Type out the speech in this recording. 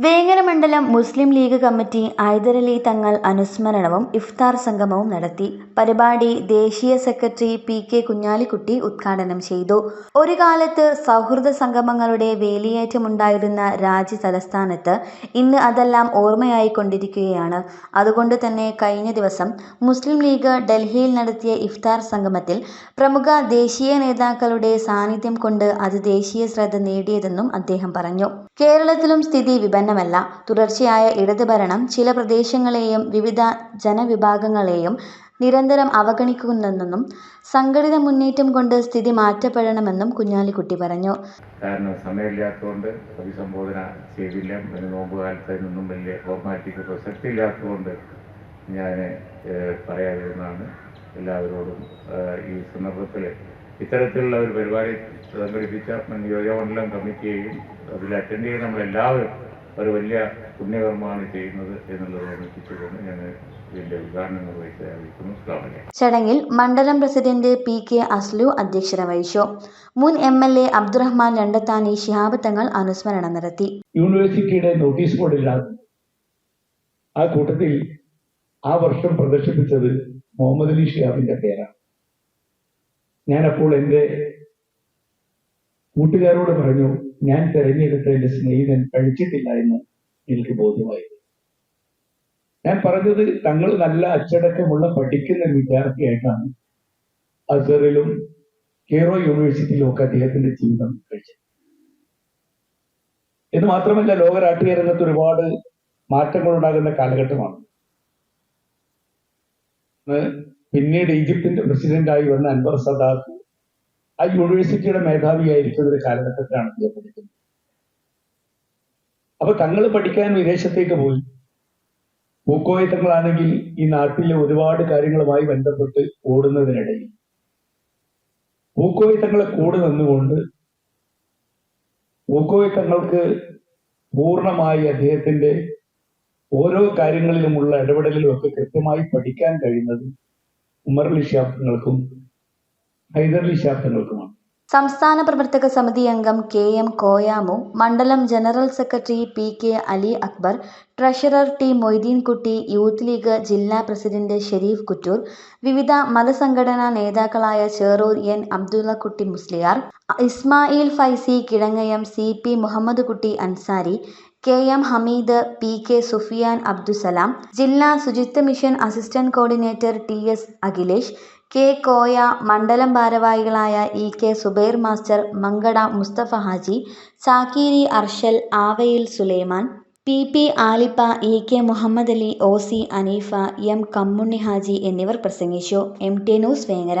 വേങ്ങര മണ്ഡലം മുസ്ലിം league committee Hyderali തങ്ങൾ അനുസ്മരണവും ഇഫ്താർ സംഗമവും നടത്തി. പരിപാടി ദേശീയ സെക്രട്ടറി പി കെ കുഞ്ഞാലിക്കുട്ടി ഉദ്ഘാടനം ചെയ്തു. ഒരു കാലത്ത് സൗഹൃദ സംഗമങ്ങളുടെ വേലിയേറ്റമുണ്ടായിരുന്ന രാജ്യ തലസ്ഥാനത്ത് ഇന്ന് അതെല്ലാം ഓർമ്മയായി കൊണ്ടിരിക്കുകയാണ് അതുകൊണ്ട് തന്നെ കഴിഞ്ഞ ദിവസം മുസ്ലിം ലീഗ് ഡൽഹിയിൽ നടത്തിയ ഇഫ്താർ സംഗമത്തിൽ പ്രമുഖ ദേശീയ നേതാക്കളുടെ സാന്നിധ്യം കൊണ്ട് അത് ദേശീയ ശ്രദ്ധ നേടിയതെന്നും അദ്ദേഹം പറഞ്ഞു. കേരളത്തിലും സ്ഥിതി വിഭിന്നമല്ല തുടർച്ചയായ ഇടത് ഭരണം ചില പ്രദേശങ്ങളെയും വിവിധ ജനവിഭാഗങ്ങളെയും നിരന്തരം അവഗണിക്കുന്നെന്നും സംഘടിത മുന്നേറ്റം കൊണ്ട് സ്ഥിതി മാറ്റപ്പെടണമെന്നും കുഞ്ഞാലിക്കുട്ടി പറഞ്ഞു. കാരണം സമയമില്ലാത്തതുകൊണ്ട് അഭിസംബോധന ചെയ്തില്ല. പിന്നെ നോമ്പ് കാലത്ത് നിന്നും വലിയ ഫോർമാലിറ്റിക്ക് പ്രസക്തി ഇല്ലാത്തതുകൊണ്ട് ഞാൻ പറയാതിരുന്നതാണ്. എല്ലാവരോടും ഈ സന്ദർഭത്തിൽ ഇത്തരത്തിലുള്ള ഒരു പരിപാടി സംഘടിപ്പിച്ച നിയോജകമണ്ഡലം കമ്മിറ്റിയെയും അതിൽ അറ്റൻഡ് ചെയ്യുന്ന നമ്മളെല്ലാവരും ഒരു വലിയ പുണ്യകർമ്മമാണ് ചെയ്യുന്നത് എന്നുള്ളത് ഓർമ്മിപ്പിച്ചുകൊണ്ട് ഞാൻ ഇതിന്റെ ഉദ്ഘാടനം നിർവഹിച്ച് അറിയിക്കുന്നു. ചടങ്ങിൽ മണ്ഡലം പ്രസിഡന്റ് പി കെ അസ്ലു അധ്യക്ഷത വഹിച്ചു. മുൻ M L A Abdurahman Randathani Shihab Thangal അനുസ്മരണം നടത്തി. യൂണിവേഴ്സിറ്റിയുടെ നോട്ടീസ് ബോർഡിലാണ് ആ കൂട്ടത്തിൽ ആ വർഷം പ്രദർശിപ്പിച്ചത് മുഹമ്മദ് അലി ഷിഹാബിന്റെ പേരാണ്. ഞാൻ അപ്പോൾ എന്റെ കൂട്ടുകാരോട് പറഞ്ഞു ഞാൻ തെരഞ്ഞെടുത്ത എന്റെ സ്നേഹിതൻ കഴിച്ചിട്ടില്ല എന്ന് എനിക്ക് ബോധ്യമായി. ഞാൻ പറഞ്ഞത് തങ്ങൾ നല്ല അച്ചടക്കമുള്ള പഠിക്കുന്ന വിദ്യാർത്ഥിയായിട്ടാണ്. അസറിലും കേറോ യൂണിവേഴ്സിറ്റിയിലും ഒക്കെ അദ്ദേഹത്തിന്റെ ജീവിതം കഴിച്ചത്. എന്ന് മാത്രമല്ല ലോക രാഷ്ട്രീയ രംഗത്ത് ഒരുപാട് മാറ്റങ്ങൾ ഉണ്ടാകുന്ന കാലഘട്ടമാണ് പിന്നീട് ഈജിപ്തിന്റെ പ്രസിഡന്റായി വന്ന അൻവർ സദാത്ത് ആ യൂണിവേഴ്സിറ്റിയുടെ മേധാവിയായിരിക്കുന്ന ഒരു കാലഘട്ടത്തിലാണ് അദ്ദേഹം പഠിക്കുന്നത്. അപ്പൊ തങ്ങൾ പഠിക്കാൻ വിദേശത്തേക്ക് പോയി. പൂക്കോയ തങ്ങളാണെങ്കിൽ ഈ നാട്ടിലെ ഒരുപാട് കാര്യങ്ങളുമായി ബന്ധപ്പെട്ട് ഓടുന്നതിനിടയിൽ പൂക്കോയ തങ്ങളെ കൂടെ നിന്നുകൊണ്ട് പൂക്കോയ തങ്ങൾക്ക് പൂർണമായി അദ്ദേഹത്തിന്റെ ഓരോ കാര്യങ്ങളിലുമുള്ള ഇടപെടലിലും ഒക്കെ കൃത്യമായി പഠിക്കാൻ കഴിയുന്നത് ഉമർ അലി ഹൈദർ ശാസ്ത്രങ്ങൾക്കുമാണ് സംസ്ഥാന പ്രവർത്തക സമിതി അംഗം കെ എം കോയാമു മണ്ഡലം general secretary P K Ali Akbar treasurer T Moideenkutty youth league ജില്ലാ പ്രസിഡന്റ് ഷെരീഫ് കുറ്റൂർ വിവിധ മതസംഘടനാ നേതാക്കളായ Cherur N Abdullakutty Musliyar Ismail Faizy കിഴങ്ങയം C P Muhammad Kutty Ansari K M Hameed P K Sufiyan Abdussalam ജില്ലാ ശുചിത്വ mission assistant coordinator T S Akhilesh K Koya മണ്ഡലം ഭാരവാഹികളായ E K Zubair master Mankada Musthafa Haji Sakkeeri Arshal Avayil Sulaiman P P Alippa E K Muhammad Ali O C Aneefa M Kammunni Haji എന്നിവർ പ്രസംഗിച്ചു. M T news Vengara.